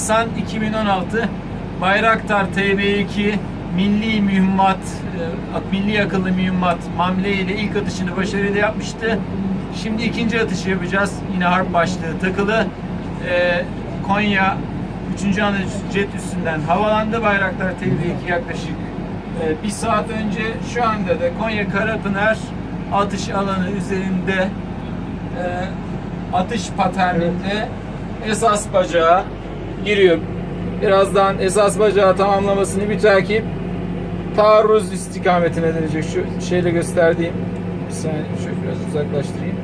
9 Nisan 2016 Bayraktar TB2 milli mühimmat, e, milli akıllı mühimmat Mamle ile ilk atışını başarıyla yapmıştı. Şimdi ikinci atışı yapacağız. Yine harp başlığı takılı. E, Konya 3. Anadolu jet üstünden havalandı. Bayraktar TB2 yaklaşık e, bir saat önce şu anda da Konya Karapınar atış alanı üzerinde e, atış paterninde esas bacağı giriyor. Birazdan esas bacağı tamamlamasını mütakip taarruz istikametine dönecek. Şu şeyle gösterdiğim bir saniye şöyle biraz uzaklaştırayım.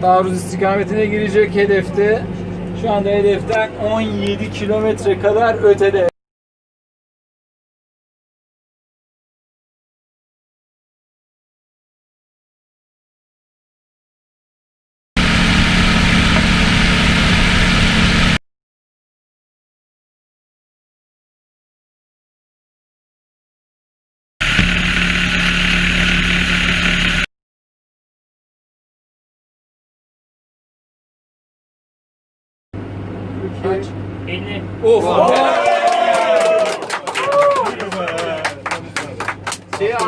Taarruz istikametine girecek hedefte. Şu anda hedeften 17 kilometre kadar ötede. Kaç? 50. Of. Şey al.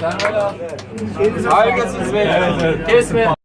Termal al. Harikasınız beyler. Kesme.